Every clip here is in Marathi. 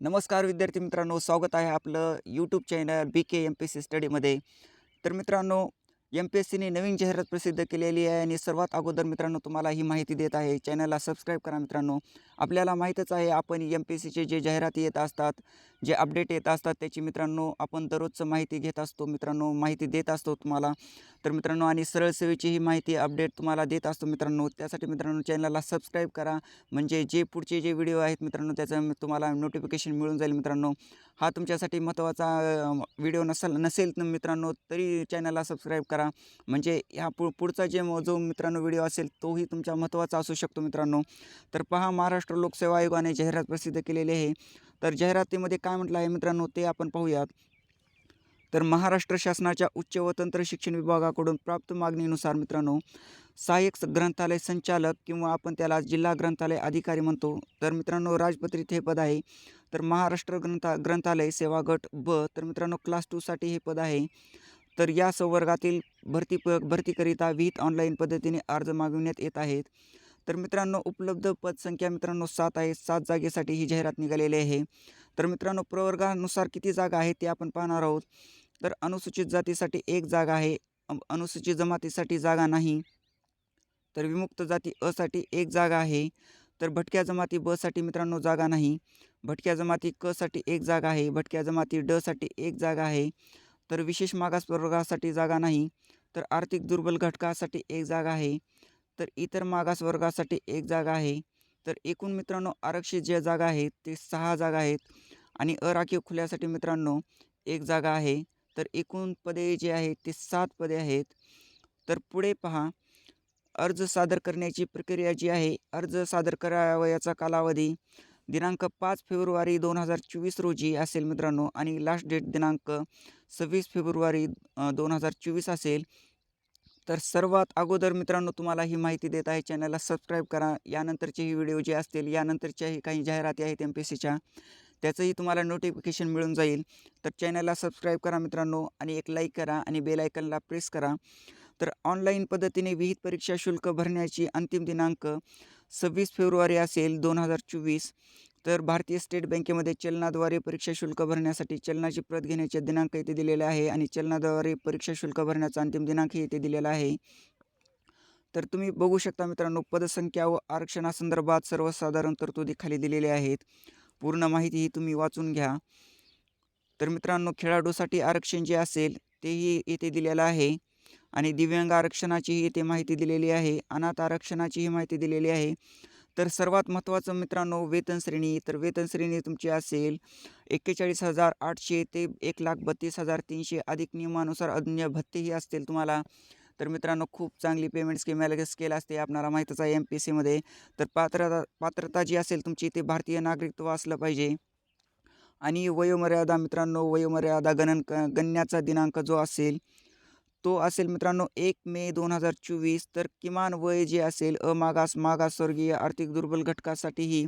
नमस्कार विद्यार्थी मित्रांनो स्वागत आहे आपलं YouTube channel B K M P C स्टडीमध्ये तर मित्रांनो एम पी एस सीने नवीन जाहिरात प्रसिद्ध केलेली आहे आणि सर्वात अगोदर मित्रांनो तुम्हाला ही माहिती देत आहे. चॅनलला सबस्क्राईब करा मित्रांनो. आपल्याला माहीतच आहे आपण एम पी एस सीचे जे जाहिराती येत असतात जे अपडेट येत असतात त्याची मित्रांनो आपण दररोजचं माहिती घेत असतो मित्रांनो माहिती देत असतो तुम्हाला. तर मित्रांनो आणि सरळ सेवेची ही माहिती अपडेट तुम्हाला देत असतो मित्रांनो. त्यासाठी मित्रांनो चॅनलला सबस्क्राईब करा. म्हणजे जे पुढचे जे व्हिडिओ आहेत मित्रांनो त्याचं तुम्हाला नोटिफिकेशन मिळून जाईल मित्रांनो. हा तुमच्यासाठी महत्त्वाचा व्हिडिओ नसेल नसेल तर मित्रांनो तरी चॅनलला सबस्क्राईब करा. म्हणजे ह्या पु पुढचा जे जो मित्रांनो व्हिडिओ असेल तोही तुमच्या महत्त्वाचा असू शकतो मित्रांनो. तर पहा महाराष्ट्र लोकसेवा आयोगाने जाहिरात प्रसिद्ध केलेली आहे. तर जाहिरातीमध्ये काय म्हटलं आहे मित्रांनो ते आपण पाहूयात. तर महाराष्ट्र शासनाच्या उच्च व तंत्र शिक्षण विभागाकडून प्राप्त मागणीनुसार मित्रांनो सहाय्यक ग्रंथालय संचालक किंवा आपण त्याला जिल्हा ग्रंथालय अधिकारी म्हणतो. तर मित्रांनो राजपत्रित हे पद आहे. तर महाराष्ट्र ग्रंथा ग्रंथालय सेवा गट ब तर मित्रांनो क्लास टूसाठी हे पद आहे. तर या संवर्गातील भरती प भरतीकरिता विहित ऑनलाईन पद्धतीने अर्ज मागविण्यात येत आहेत. तर मित्रांनो उपलब्ध पदसंख्या मित्रांनो सात आहे. सात जागेसाठी ही जाहिरात निघालेली आहे. तर मित्रांनो प्रवर्गानुसार किती जागा आहे ते आपण पाहणार आहोत. तर अनुसूचित जातीसाठी एक जागा आहे. अनुसूचित जमातीसाठी जागा नाही. तर विमुक्त जाती असाठी एक जागा आहे. तर भटक्या जमाती बसाठी मित्रांनो जागा नाही. भटक्या जमाती क साठी एक जागा आहे. भटक्या जमाती ड साठी एक जागा आहे. तर विशेष मागास वर्गासाठी जागा नाही तर आर्थिक दुर्बल घटकासाठी एक जागा आहे तर इतर मागास वर्गासाठी एक जागा आहे. तर एकूण मित्रांनो आरक्षित ज्या जागा आहेत ते सहा जागा आहेत आणि अराखीव खुल्यासाठी मित्रांनो एक जागा आहे. तर एकूण पदे जे आहेत ते सात पदे आहेत. तर पुढे पहा अर्ज सादर करण्याची प्रक्रिया जी आहे अर्ज सादर करावयाचा कालावधी दिनांक पाच फेब्रुवारी दोन हजार चोवीस रोजी असेल मित्रांनो आणि लास्ट डेट दिनांक सव्वीस फेब्रुवारी दोन हजार चोवीस असेल. तर सर्वात अगोदर मित्रांनो तुम्हाला ही माहिती देत आहे चॅनलला सबस्क्राईब करा. यानंतरचे ही व्हिडिओ जे असतील यानंतरच्याही काही जाहिराती आहेत एम पी सीच्या त्याचंही तुम्हाला नोटिफिकेशन मिळून जाईल. तर चॅनलला सबस्क्राईब करा मित्रांनो आणि एक लाईक करा आणि बेल आयकनला प्रेस करा. तर ऑनलाईन पद्धतीने विहित परीक्षा शुल्क भरण्याची अंतिम दिनांक सव्वीस फेब्रुवारी असेल दोन हजार चोवीस तर भारतीय स्टेट बँकेमध्ये चलनाद्वारे परीक्षा शुल्क भरण्यासाठी चलनाची प्रत घेण्याचे दिनांक येथे दिलेले आहे आणि चलनाद्वारे परीक्षा शुल्क भरण्याचा अंतिम दिनांकही इथे दिलेला आहे. तर तुम्ही बघू शकता मित्रांनो पदसंख्या व आरक्षणासंदर्भात सर्वसाधारण तरतुदी खाली दिलेल्या आहेत. पूर्ण माहिती ही तुम्ही वाचून घ्या. तर मित्रांनो खेळाडूसाठी आरक्षण जे असेल तेही येथे दिलेलं आहे. आणि दिव्यांग आरक्षणाचीही इथे माहिती दिलेली आहे अनाथ आरक्षणाचीही माहिती दिलेली आहे. तर सर्वात महत्त्वाचं मित्रांनो वेतन श्रेणी. तर वेतन श्रेणी तुमची असेल एक्केचाळीस हजार आठशे ते एक लाख बत्तीस हजार तीनशे अधिक नियमानुसार अन्य भत्तेही असतील तुम्हाला. तर मित्रांनो खूप चांगली पेमेंट स्कीम स्केल असते आपणाला माहीतच आहे एम पी सीमध्ये तर पात्रता पात्रता जी असेल तुमची ते भारतीय नागरिकत्व असलं पाहिजे. आणि वयोमर्यादा मित्रांनो वयोमर्यादा गणन क गणण्याचा दिनांक जो असेल तो असेल मित्रांनो एक मे दोन हजार चोवीस तर किमान वय जे असेल अमागास मागासवर्गीय आर्थिक दुर्बल घटकासाठीही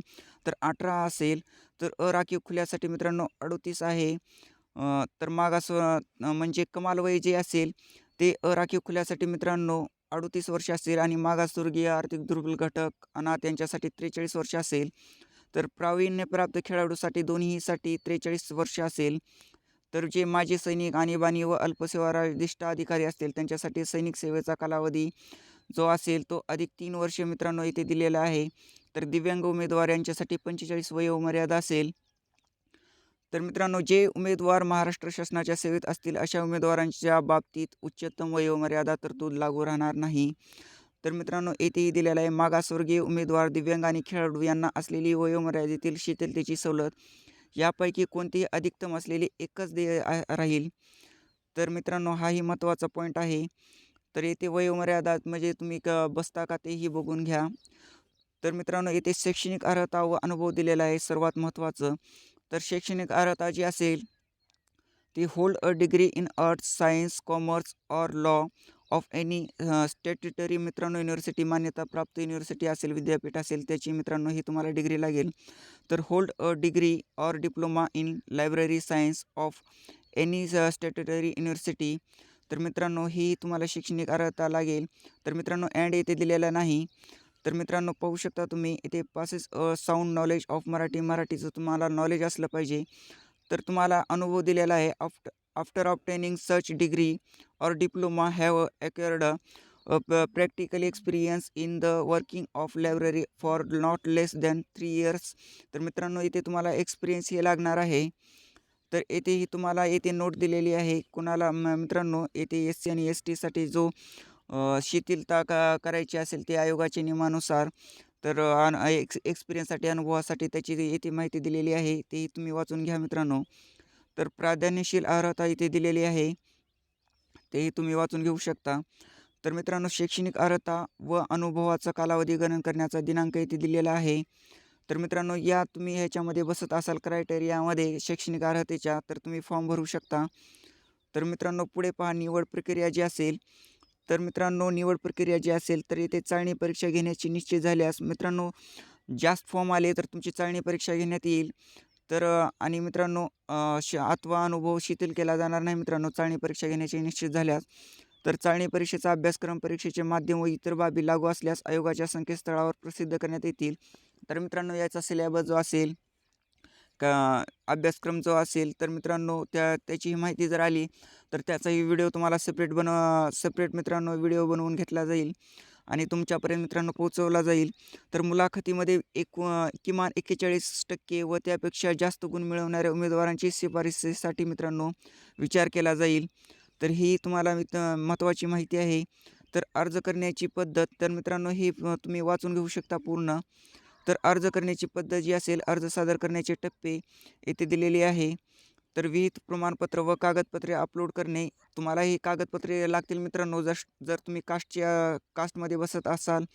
तर अठरा असेल. तर अराखीव खुल्यासाठी मित्रांनो अडोतीस आहे. तर मागास म्हणजे कमाल वय जे असेल ते अराखीव खुल्यासाठी मित्रांनो अडोतीस वर्ष असेल आणि मागासवर्गीय आर्थिक दुर्बल घटक अनाथ यांच्यासाठी त्रेचाळीस वर्ष असेल. तर प्रावीण्यप्राप्त खेळाडूसाठी दोन्हीसाठी त्रेचाळीस वर्ष असेल. तर जे माजी सैनिक आणीबाणी व अल्पसेवानिष्ठ अधिकारी असतील त्यांच्यासाठी सैनिक सेवेचा कालावधी जो असेल तो अधिक तीन वर्ष मित्रांनो इथे दिलेला आहे. तर दिव्यांग उमेदवार यांच्यासाठी पंचेचाळीस वयोमर्यादा असेल. तर मित्रांनो जे उमेदवार महाराष्ट्र शासनाच्या सेवेत असतील अशा उमेदवारांच्या बाबतीत उच्चतम वयोमर्यादा तरतूद लागू राहणार नाही. तर मित्रांनो येथेही दिलेला आहे मागासवर्गीय उमेदवार दिव्यांग आणि खेळाडू यांना असलेली वयोमर्यादेतील शिथिलतेची सवलत यापैकी कोणतीही अधिकतम असलेली एकच देय राहील. तर मित्रांनो हाही महत्त्वाचा पॉईंट आहे. तर येथे वयोमर्यादा म्हणजे तुम्ही क बसता का तेही बघून घ्या. तर मित्रांनो येथे शैक्षणिक अर्हता व अनुभव दिलेला आहे सर्वात महत्त्वाचं. तर शैक्षणिक अर्हता जी असेल ती hold a degree in arts science commerce or law of any statutory मित्रांनो युनिव्हर्सिटी मान्यता प्राप्त युनिव्हर्सिटी असेल विद्यापीठ असेल त्याची मित्रांनो ही तुम्हाला डिग्री लागेल. तर hold a degree or diploma in library science of any statutory university. तर मित्रांनो ही तुम्हाला शैक्षणिक अर्हता लागेल. तर मित्रांनो अँड येथे दिलेला नाही. तर मित्रांनो पाहू शकता तुम्ही इथे possess sound knowledge of Marathi. मराठीचं तुम्हाला नॉलेज असलं पाहिजे. तर तुम्हाला अनुभव दिलेला आहे. Aft after obtaining such degree or diploma have acquired practical experience in the working of library for not less than three years. तर मित्रांनो इथे तुम्हाला एक्सपिरियन्स हे लागणार आहे. तर येथेही तुम्हाला येथे नोट दिलेली आहे. कुणाला म मित्रांनो येथे एस सी आणि एस टीसाठी जो शिथिलता का करायची असेल ते आयोगाच्या नियमानुसार तर अन एक्स एक्सपिरियन्ससाठी अनुभवासाठी त्याची येथे माहिती दिलेली आहे तेही तुम्ही वाचून घ्या मित्रांनो. तर प्राधान्यशील अर्हता इथे दिलेली आहे. तेही तुम्ही वाचून घेऊ शकता. तर मित्रांनो शैक्षणिक अर्हता व अनुभवाचा कालावधी गणन करण्याचा दिनांक इथे दिलेला आहे. तर मित्रांनो या तुम्ही ह्याच्यामध्ये बसत असाल क्रायटेरियामध्ये शैक्षणिक अर्हतेच्या तर तुम्ही फॉर्म भरू शकता. तर मित्रांनो पुढे पहा निवड प्रक्रिया जी असेल तर मित्रांनो निवड प्रक्रिया जी असेल तर येथे चाळणी परीक्षा घेण्याची निश्चित झाल्यास मित्रांनो जास्त फॉर्म आले तर तुमची चाळणी परीक्षा घेण्यात येईल. तर आणि मित्रांनो श अथवा अनुभव शिथिल केला जाणार नाही मित्रांनो चाळणी परीक्षा घेण्याची निश्चित झाल्यास. तर चाळणी परीक्षेचा अभ्यासक्रम परीक्षेचे माध्यम व इतर बाबी लागू असल्यास आयोगाच्या संकेतस्थळावर प्रसिद्ध करण्यात येतील. तर मित्रांनो याचा सिलेबस जो असेल का अभ्यासक्रम जो असेल तर मित्रांनो त्या त्याची माहिती जर आली तर त्याचाही व्हिडिओ तुम्हाला सेपरेट बनव सेपरेट मित्रांनो व्हिडिओ बनवून घेतला जाईल आणि तुमच्यापर्यंत मित्रांनो पोहोचवला जाईल. तर मुलाखतीमध्ये एक किमान एक्केचाळीस टक्के व त्यापेक्षा जास्त गुण मिळवणाऱ्या उमेदवारांची शिफारसीसाठी मित्रांनो विचार केला जाईल. तर ही तुम्हाला मित महत्त्वाची माहिती आहे. तर अर्ज करण्याची पद्धत तर मित्रांनो ही तुम्ही वाचून घेऊ शकता पूर्ण. तर अर्ज करण्याची पद्धत जी असेल अर्ज सादर करण्याचे टप्पे येथे दिलेले आहे. तर विहित प्रमाणपत्र व कागदपत्रे अपलोड करणे. तुम्हाला ही कागदपत्रे लागतील मित्रांनो जर जर तुम्ही कास्टच्या कास्टमध्ये बसत असाल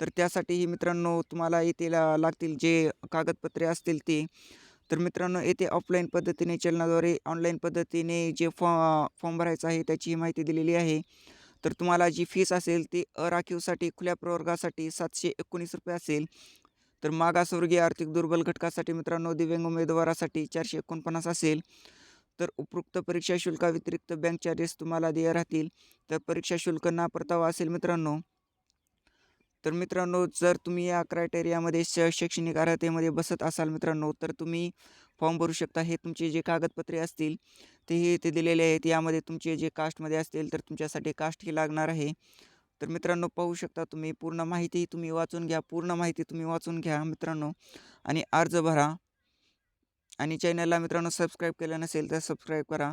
तर त्यासाठीही मित्रांनो तुम्हाला येथे लागतील जे कागदपत्रे असतील ते. तर मित्रांनो येथे ऑफलाईन पद्धतीने चलनाद्वारे ऑनलाईन पद्धतीने जे फॉ फॉर्म भरायचा आहे त्याची माहिती दिलेली आहे. तर तुम्हाला जी फीस असेल ती अराखीवसाठी खुल्या प्रवर्गासाठी सातशे एकोणीस रुपये असेल. तर मागासवर्गीय आर्थिक दुर्बल घटकासाठी मित्रांनो दिव्यांग उमेदवारासाठी चारशे एकोणपन्नास असेल. तर उपरोक्त परीक्षा शुल्काव्यतिरिक्त बँक चार्जेस तुम्हाला देय राहतील. तर परीक्षा शुल्क ना परतावा असेल मित्रांनो. तर मित्रांनो जर तुम्ही या क्रायटेरियामध्ये श शैक्षणिक अर्हतेमध्ये बसत असाल मित्रांनो तर तुम्ही फॉर्म भरू शकता. हे तुमचे जे कागदपत्रे असतील तेही इथे दिलेले आहेत. यामध्ये तुमचे जे कास्टमध्ये असतील तर तुमच्यासाठी कास्ट ही लागणार आहे. तर मित्रांनो पाहू शकता तुम्ही पूर्ण माहिती तुम्ही वाचून घ्या पूर्ण माहिती तुम्ही वाचून घ्या मित्रांनो. आणि अर्ज भरा. आणि चॅनलला मित्रांनो सबस्क्राईब केलं नसेल तर सबस्क्राईब करा.